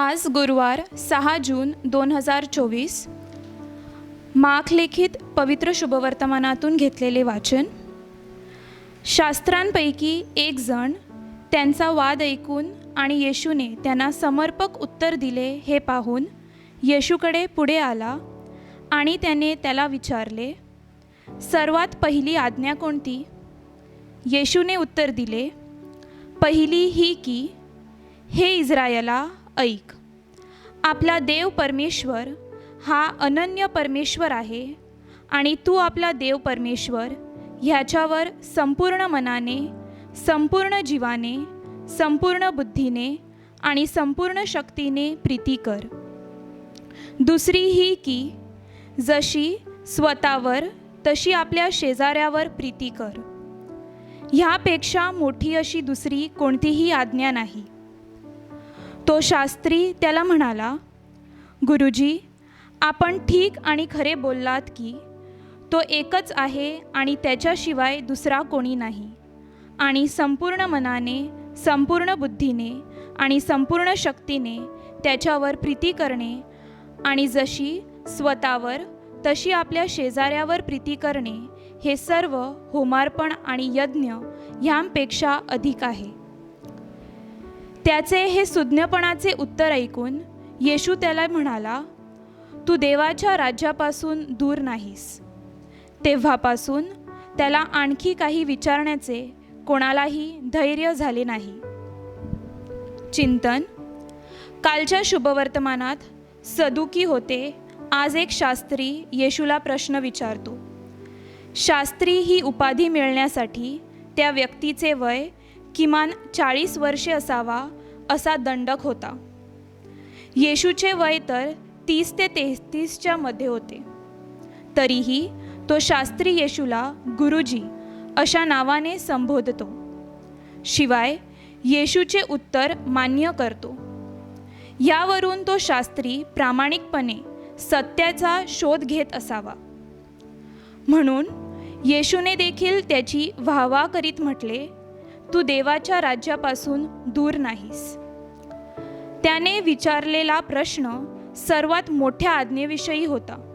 आज गुरुवार सहा जून दोन हजार चोवीस. माखलेखित पवित्र शुभवर्तमानातून घेतलेले वाचन. शास्त्रांपैकी एक जण त्यांचा वाद ऐकून आणि येशूने त्यांना समर्पक उत्तर दिले हे पाहून येशूकडे पुढे आला आणि त्याने त्याला विचारले सर्वात पहिली आज्ञा कोणती? येशूने उत्तर दिले पहिली ही की हे इस्रायला ऐक. आपला देव परमेश्वर हा अनन्य परमेश्वर आहे आणि तू आपला देव परमेश्वर ह्याच्यावर संपूर्ण मनाने संपूर्ण जीवाने संपूर्ण बुद्धीने आणि संपूर्ण शक्तीने प्रीती कर. दुसरी ही की जशी स्वतःवर तशी आपल्या शेजाऱ्यावर प्रीती कर. ह्यापेक्षा मोठी अशी दुसरी कोणतीही आज्ञा नाही. तो शास्त्री त्याला म्हणाला गुरुजी आपण ठीक आणि खरे बोललात की तो एकच आहे आणि त्याच्याशिवाय दुसरा कोणी नाही. आणि संपूर्ण मनाने संपूर्ण बुद्धीने आणि संपूर्ण शक्तीने त्याच्यावर प्रीती करणे आणि जशी स्वतःवर तशी आपल्या शेजाऱ्यावर प्रीती करणे हे सर्व होमार्पण आणि यज्ञ ह्यांपेक्षा अधिक आहे. त्याचे हे सुज्ञपणाचे उत्तर ऐकून येशू त्याला म्हणाला तू देवाच्या राज्यापासून दूर नाहीस. तेव्हापासून त्याला आणखी काही विचारण्याचे कोणालाही धैर्य झाले नाही. चिंतन. कालच्या शुभवर्तमानात सदुकी होते आज एक शास्त्री येशूला प्रश्न विचारतो. शास्त्री ही उपाधी मिळण्यासाठी त्या व्यक्तीचे वय किमान चाळीस वर्षे असावा असा दंडक होता. येशूचे वय तर तीस ते तेहतीसच्या मध्ये होते. तरीही तो शास्त्री येशूला गुरुजी अशा नावाने संबोधतो. शिवाय येशूचे उत्तर मान्य करतो. यावरून तो शास्त्री प्रामाणिकपणे सत्याचा शोध घेत असावा. म्हणून येशूने देखील त्याची वाहवा करीत म्हटले तू देवाच्या राज्यापासून दूर नाहीस. त्याने विचारलेला प्रश्न सर्वात मोठ्या आज्ञेविषयी होता.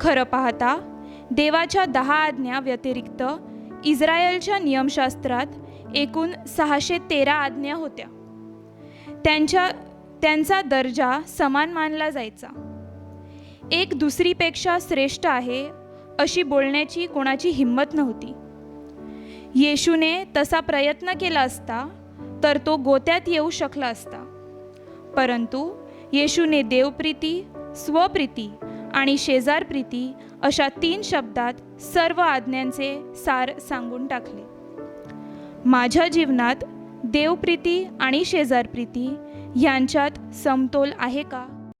खरं पाहता देवाच्या दहा आज्ञा व्यतिरिक्त इस्रायलच्या नियमशास्त्रात एकूण सहाशे तेरा आज्ञा होत्या. त्यांच्या त्यांचा दर्जा समान मानला जायचा. एक दुसरीपेक्षा श्रेष्ठ आहे अशी बोलण्याची कोणाची हिंमत नव्हती. येशूने तसा प्रयत्न केला असता तर तो गोत्यात येऊ शकला असता. परंतु येशूने देवप्रीती स्वप्रीती आणि शेजारप्रीती अशा तीन शब्दात सर्व आज्ञांचे सार सांगून टाकले. माझ्या जीवनात देवप्रीती आणि शेजारप्रीती यांच्यात समतोल आहे का?